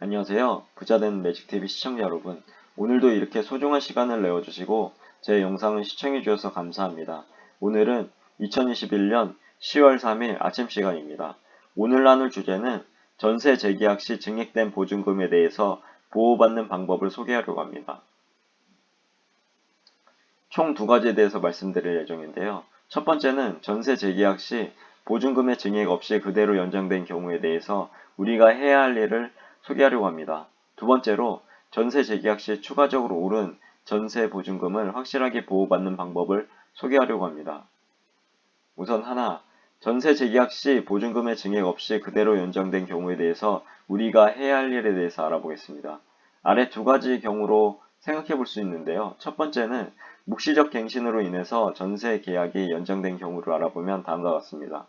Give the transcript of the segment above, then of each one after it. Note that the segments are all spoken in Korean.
안녕하세요. 부자된 매직TV 시청자 여러분. 오늘도 이렇게 소중한 시간을 내어주시고 제 영상을 시청해주셔서 감사합니다. 오늘은 2021년 10월 3일 아침 시간입니다. 오늘 나눌 주제는 전세 재계약 시 증액된 보증금에 대해서 보호받는 방법을 소개하려고 합니다. 총 두 가지에 대해서 말씀드릴 예정인데요. 첫 번째는 전세 재계약 시 보증금의 증액 없이 그대로 연장된 경우에 대해서 우리가 해야 할 일을 소개하려고 합니다. 두 번째로 전세 재계약 시 추가적으로 오른 전세 보증금을 확실하게 보호받는 방법을 소개하려고 합니다. 우선 하나, 전세 재계약 시 보증금의 증액 없이 그대로 연장된 경우에 대해서 우리가 해야 할 일에 대해서 알아보겠습니다. 아래 두 가지 경우로 생각해 볼 수 있는데요. 첫 번째는 묵시적 갱신으로 인해서 전세 계약이 연장된 경우를 알아보면 다음과 같습니다.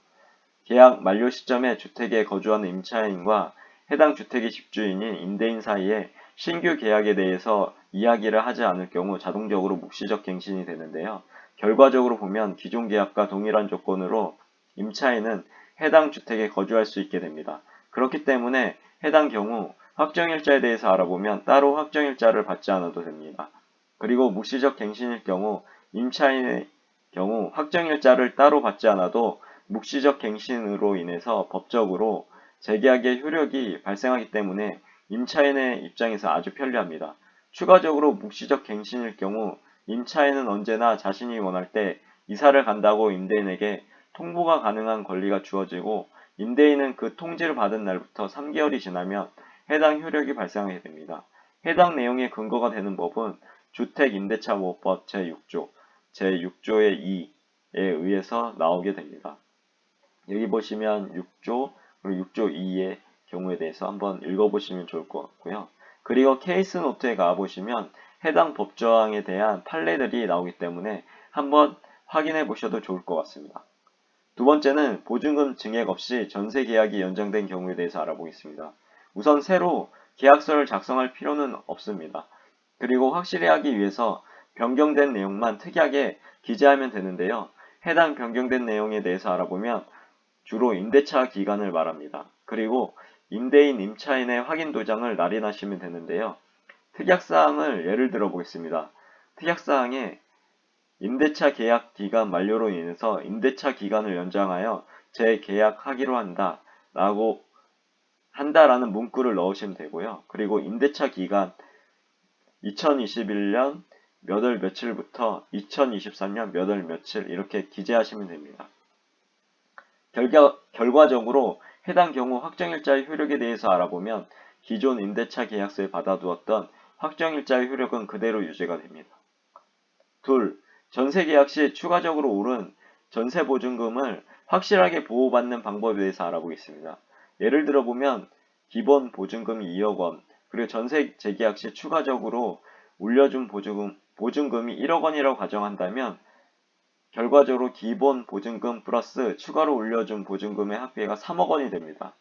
계약 만료 시점에 주택에 거주하는 임차인과 해당 주택의 집주인인 임대인 사이에 신규 계약에 대해서 이야기를 하지 않을 경우 자동적으로 묵시적 갱신이 되는데요. 결과적으로 보면 기존 계약과 동일한 조건으로 임차인은 해당 주택에 거주할 수 있게 됩니다. 그렇기 때문에 해당 경우 확정일자에 대해서 알아보면 따로 확정일자를 받지 않아도 됩니다. 그리고 묵시적 갱신일 경우 임차인의 경우 확정일자를 따로 받지 않아도 묵시적 갱신으로 인해서 법적으로 재계약의 효력이 발생하기 때문에 임차인의 입장에서 아주 편리합니다. 추가적으로 묵시적 갱신일 경우 임차인은 언제나 자신이 원할 때 이사를 간다고 임대인에게 통보가 가능한 권리가 주어지고 임대인은 그 통지를 받은 날부터 3개월이 지나면 해당 효력이 발생하게 됩니다. 해당 내용의 근거가 되는 법은 주택임대차보호법 제6조, 제6조의 2에 의해서 나오게 됩니다. 여기 보시면 6조, 그리고 6조 2의 경우에 대해서 한번 읽어보시면 좋을 것 같고요. 그리고 케이스 노트에 가보시면 해당 법조항에 대한 판례들이 나오기 때문에 한번 확인해 보셔도 좋을 것 같습니다. 두 번째는 보증금 증액 없이 전세 계약이 연장된 경우에 대해서 알아보겠습니다. 우선 새로 계약서를 작성할 필요는 없습니다. 그리고 확실히 하기 위해서 변경된 내용만 특이하게 기재하면 되는데요. 해당 변경된 내용에 대해서 알아보면 주로 임대차 기간을 말합니다. 그리고 임대인 임차인의 확인 도장을 날인하시면 되는데요. 특약사항을 예를 들어 보겠습니다. 특약사항에 임대차 계약 기간 만료로 인해서 임대차 기간을 연장하여 재계약하기로 한다 라고 한다라는 문구를 넣으시면 되고요. 그리고 임대차 기간 2021년 몇 월 며칠부터 2023년 몇 월 며칠 이렇게 기재하시면 됩니다. 결과, 결과적으로 해당 경우 확정일자의 효력에 대해서 알아보면 기존 임대차 계약서에 받아두었던 확정일자의 효력은 그대로 유지가 됩니다. 둘, 전세 계약 시 추가적으로 오른 전세 보증금을 확실하게 보호받는 방법에 대해서 알아보겠습니다. 예를 들어 보면 기본 보증금이 2억 원, 그리고 전세 재계약 시 추가적으로 올려준 보증금, 보증금이 1억 원이라고 가정한다면 결과적으로 기본 보증금 플러스 추가로 올려준 보증금의 합계가 3억 원이 됩니다.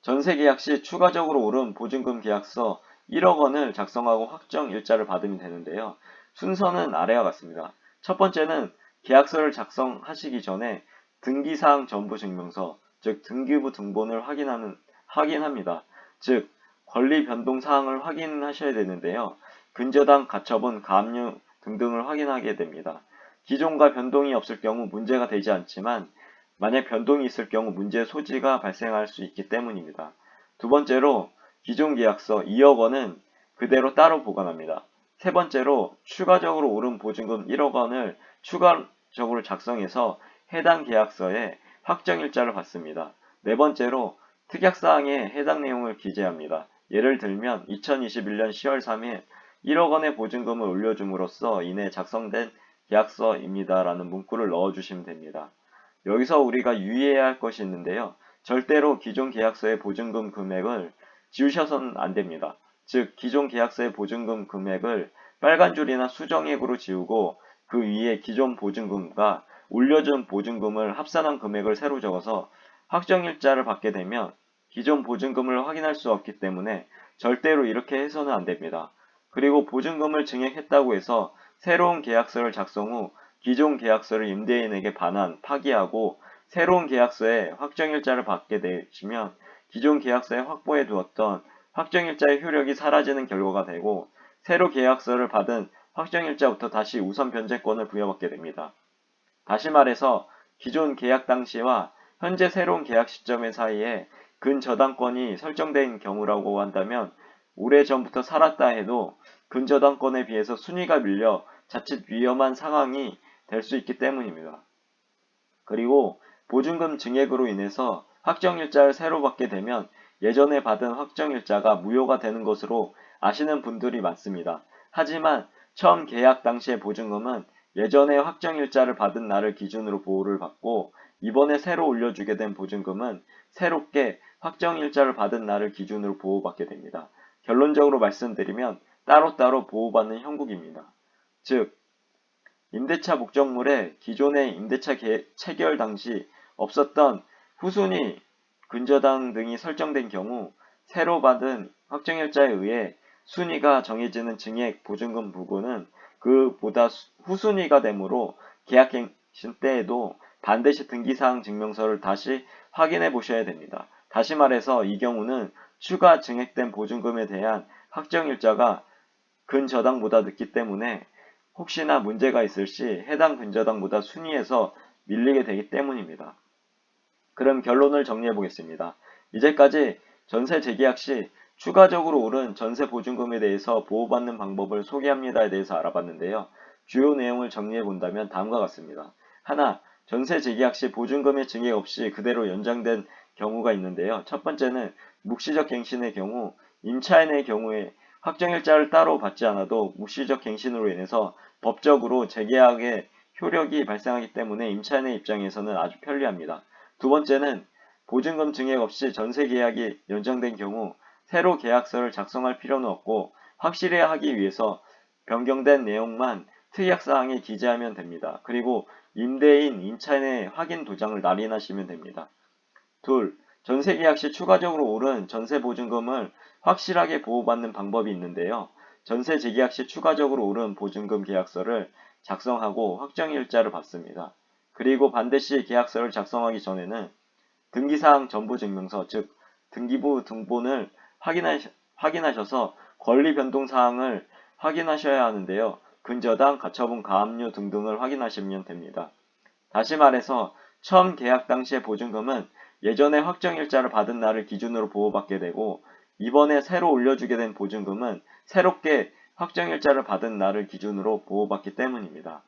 전세 계약 시 추가적으로 오른 보증금 계약서 1억 원을 작성하고 확정 일자를 받으면 되는데요. 순서는 아래와 같습니다. 첫 번째는 계약서를 작성하시기 전에 등기사항 전부 증명서, 즉 등기부 등본을 확인하는 확인합니다. 즉 권리 변동 사항을 확인하셔야 되는데요. 근저당 가처분, 가압류 등등을 확인하게 됩니다. 기존과 변동이 없을 경우 문제가 되지 않지만 만약 변동이 있을 경우 문제의 소지가 발생할 수 있기 때문입니다. 두 번째로 기존 계약서 2억 원은 그대로 따로 보관합니다. 세 번째로 추가적으로 오른 보증금 1억 원을 추가적으로 작성해서 해당 계약서에 확정일자를 받습니다. 네 번째로 특약사항에 해당 내용을 기재합니다. 예를 들면 2021년 10월 3일 1억 원의 보증금을 올려줌으로써 인해 작성된 계약서입니다라는 문구를 넣어주시면 됩니다. 여기서 우리가 유의해야 할 것이 있는데요. 절대로 기존 계약서의 보증금 금액을 지우셔서는 안 됩니다. 즉 기존 계약서의 보증금 금액을 빨간 줄이나 수정액으로 지우고 그 위에 기존 보증금과 올려준 보증금을 합산한 금액을 새로 적어서 확정일자를 받게 되면 기존 보증금을 확인할 수 없기 때문에 절대로 이렇게 해서는 안 됩니다. 그리고 보증금을 증액했다고 해서 새로운 계약서를 작성 후 기존 계약서를 임대인에게 반환, 파기하고 새로운 계약서에 확정일자를 받게 되시면 기존 계약서에 확보해 두었던 확정일자의 효력이 사라지는 결과가 되고 새로 계약서를 받은 확정일자부터 다시 우선 변제권을 부여받게 됩니다. 다시 말해서 기존 계약 당시와 현재 새로운 계약 시점의 사이에 근저당권이 설정된 경우라고 한다면 오래전부터 살았다 해도 근저당권에 비해서 순위가 밀려 자칫 위험한 상황이 될 수 있기 때문입니다. 그리고 보증금 증액으로 인해서 확정일자를 새로 받게 되면 예전에 받은 확정일자가 무효가 되는 것으로 아시는 분들이 많습니다. 하지만 처음 계약 당시의 보증금은 예전에 확정일자를 받은 날을 기준으로 보호를 받고 이번에 새로 올려주게 된 보증금은 새롭게 확정일자를 받은 날을 기준으로 보호받게 됩니다. 결론적으로 말씀드리면 따로따로 보호받는 형국입니다. 즉, 임대차 목적물에 기존의 임대차 개- 체결 당시 없었던 후순위, 근저당 등이 설정된 경우 새로 받은 확정일자에 의해 순위가 정해지는 증액 보증금 부분은 그보다 수- 후순위가 되므로 계약갱신 때에도 반드시 등기사항 증명서를 다시 확인해 보셔야 됩니다. 다시 말해서 이 경우는 추가 증액된 보증금에 대한 확정 일자가 근저당보다 늦기 때문에 혹시나 문제가 있을 시 해당 근저당보다 순위에서 밀리게 되기 때문입니다. 그럼 결론을 정리해 보겠습니다. 이제까지 전세 재계약 시 추가적으로 오른 전세 보증금에 대해서 보호받는 방법을 소개합니다에 대해서 알아봤는데요. 주요 내용을 정리해 본다면 다음과 같습니다. 하나, 전세 재계약 시 보증금의 증액 없이 그대로 연장된 경우가 있는데요. 첫 번째는 묵시적 갱신의 경우 임차인의 경우에 확정일자를 따로 받지 않아도 묵시적 갱신으로 인해서 법적으로 재계약의 효력이 발생하기 때문에 임차인의 입장에서는 아주 편리합니다. 두 번째는 보증금 증액 없이 전세 계약이 연장된 경우 새로 계약서를 작성할 필요는 없고 확실히 하기 위해서 변경된 내용만 특약사항에 기재하면 됩니다. 그리고 임대인, 임차인의 확인 도장을 날인하시면 됩니다. 둘, 전세 계약 시 추가적으로 오른 전세 보증금을 확실하게 보호받는 방법이 있는데요. 전세 재계약 시 추가적으로 오른 보증금 계약서를 작성하고 확정일자를 받습니다. 그리고 반드시 계약서를 작성하기 전에는 등기사항 전부증명서, 즉 등기부 등본을 확인하셔, 확인하셔서 권리 변동 사항을 확인하셔야 하는데요. 근저당, 가처분, 가압류 등등을 확인하시면 됩니다. 다시 말해서 처음 계약 당시의 보증금은 예전에 확정일자를 받은 날을 기준으로 보호받게 되고 이번에 새로 올려주게 된 보증금은 새롭게 확정일자를 받은 날을 기준으로 보호받기 때문입니다.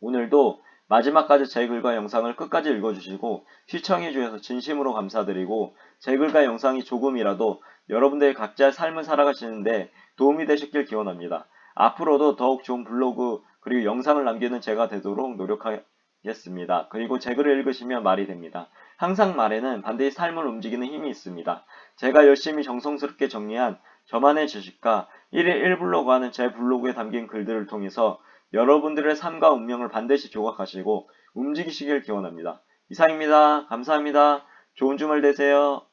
오늘도 마지막까지 제 글과 영상을 끝까지 읽어주시고 시청해 주셔서 진심으로 감사드리고 제 글과 영상이 조금이라도 여러분들의 각자의 삶을 살아가시는데 도움이 되셨길 기원합니다. 앞으로도 더욱 좋은 블로그 그리고 영상을 남기는 제가 되도록 노력하겠습니다. 그리고 제 글을 읽으시면 말이 됩니다. 항상 말에는 반드시 삶을 움직이는 힘이 있습니다. 제가 열심히 정성스럽게 정리한 저만의 지식과 1일 1블로그 하는 제 블로그에 담긴 글들을 통해서 여러분들의 삶과 운명을 반드시 조각하시고 움직이시길 기원합니다. 이상입니다. 감사합니다. 좋은 주말 되세요.